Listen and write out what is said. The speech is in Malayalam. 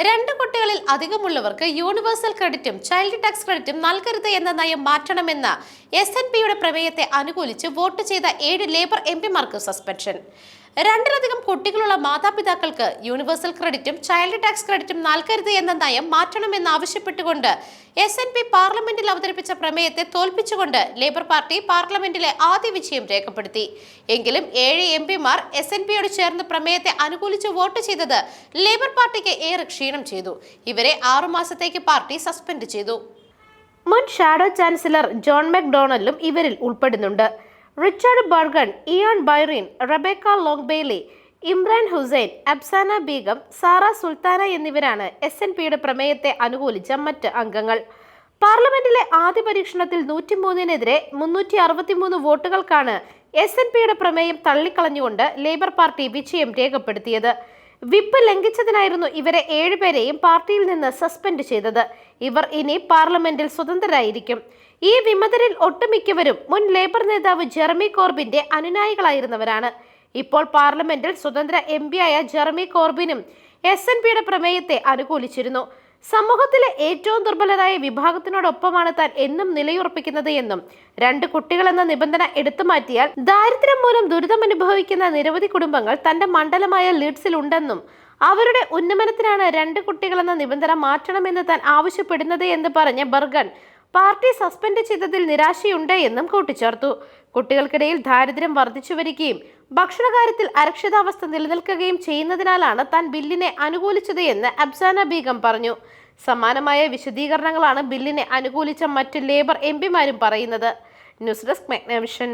രണ്ട് കുട്ടികളിൽ അധികമുള്ളവർക്ക് യൂണിവേഴ്സൽ ക്രെഡിറ്റും ചൈൽഡ് ടാക്സ് ക്രെഡിറ്റും നൽകരുത് എന്ന നയം മാറ്റണമെന്ന എസ് എൻ പിയുടെ പ്രമേയത്തെ അനുകൂലിച്ച് വോട്ട് ചെയ്ത ഏഴ് ലേബർ എം പിമാർക്ക് സസ്പെൻഷൻ രണ്ടിലധികം കുട്ടികളുള്ള മാതാപിതാക്കൾക്ക് യൂണിവേഴ്സൽ ക്രെഡിറ്റും ചൈൽഡ് ടാക്സ് ക്രെഡിറ്റും നൽകരുത് എന്ന നയം മാറ്റണമെന്ന് ആവശ്യപ്പെട്ടുകൊണ്ട് എസ് എൻ പി പാർലമെന്റിൽ അവതരിപ്പിച്ച പ്രമേയത്തെ തോൽപ്പിച്ചുകൊണ്ട് ലേബർ പാർട്ടി പാർലമെന്റിലെ ആദ്യ വിജയം രേഖപ്പെടുത്തി. എങ്കിലും ഏഴ് എം പിമാർ എസ് എൻ പിയോട് ചേർന്ന് പ്രമേയത്തെ അനുകൂലിച്ച് വോട്ട് ചെയ്തത് ലേബർ പാർട്ടിക്ക് ഏറെ ക്ഷീണം ചെയ്തു. ഇവരെ ആറുമാസത്തേക്ക് പാർട്ടി സസ്പെൻഡ് ചെയ്തു. മുൻ ഷാഡോ ചാൻസലർ ജോൺ മക്ഡൊണാൾഡും ഇവരിൽ ഉൾപ്പെടുന്നുണ്ട്. Richard Burgon Ian Byrne Rebecca Long Bailey Imran Hussain Apsana Begum Zarah Sultana എന്നിവരാണ് എസ് എൻ പിയുടെ പ്രമേയത്തെ അനുകൂലിച്ച മറ്റ് അംഗങ്ങൾ. പാർലമെന്റിലെ ആദ്യ പരീക്ഷണത്തിൽ നൂറ്റിമൂന്നിനെതിരെ മുന്നൂറ്റി അറുപത്തിമൂന്ന് വോട്ടുകൾക്കാണ് എസ് എൻ പിയുടെ പ്രമേയം തള്ളിക്കളഞ്ഞുകൊണ്ട് ലേബർ പാർട്ടി വിജയം രേഖപ്പെടുത്തിയത്. വിപ്പ് ലംഘിച്ചതിനായിരുന്നു ഇവരെ ഏഴുപേരെയും പാർട്ടിയിൽ നിന്ന് സസ്പെൻഡ് ചെയ്തത്. ഇവർ ഇനി പാർലമെന്റിൽ സ്വതന്ത്രരായിരിക്കും. ഈ വിമതരിൽ ഒട്ടുമിക്കവരും മുൻ ലേബർ നേതാവ് ജെർമി കോർബിന്റെ അനുനായികളായിരുന്നവരാണ്. ഇപ്പോൾ പാർലമെന്റിൽ സ്വതന്ത്ര എം ആയ ജെർമി കോർബിനും എസ് എൻ പിയുടെ പ്രമേയത്തെ അനുകൂലിച്ചിരുന്നു. സമൂഹത്തിലെ ഏറ്റവും ദുർബലരായ വിഭാഗത്തിനോടൊപ്പമാണ് താൻ എന്നും നിലയുറപ്പിക്കുന്നത് എന്നും രണ്ട് കുട്ടികളെന്ന നിബന്ധന എടുത്തു മാറ്റിയാൽ ദാരിദ്ര്യം മൂലം ദുരിതമനുഭവിക്കുന്ന നിരവധി കുടുംബങ്ങൾ തന്റെ മണ്ഡലമായ ലീഡ്സിൽ ഉണ്ടെന്നും അവരുടെ ഉന്നമനത്തിനാണ് രണ്ട് കുട്ടികളെന്ന നിബന്ധന മാറ്റണമെന്ന് താൻ ആവശ്യപ്പെടുന്നത് എന്ന് പറഞ്ഞ ബർഗൺ പാർട്ടി സസ്പെൻഡ് ചെയ്തതിൽ നിരാശയുണ്ട് എന്നും കൂട്ടിച്ചേർത്തു. കുട്ടികൾക്കിടയിൽ ദാരിദ്ര്യം വർദ്ധിച്ചു വരികയും ഭക്ഷണകാര്യത്തിൽ അരക്ഷിതാവസ്ഥ നിലനിൽക്കുകയും ചെയ്യുന്നതിനാലാണ് താൻ ബില്ലിനെ അനുകൂലിച്ചത് എന്ന് അബ്സാന ബീഗം പറഞ്ഞു. സമാനമായ വിശദീകരണങ്ങളാണ് ബില്ലിനെ അനുകൂലിച്ച മറ്റ് ലേബർ എം പിമാരും പറയുന്നത്. News desk Magnavision.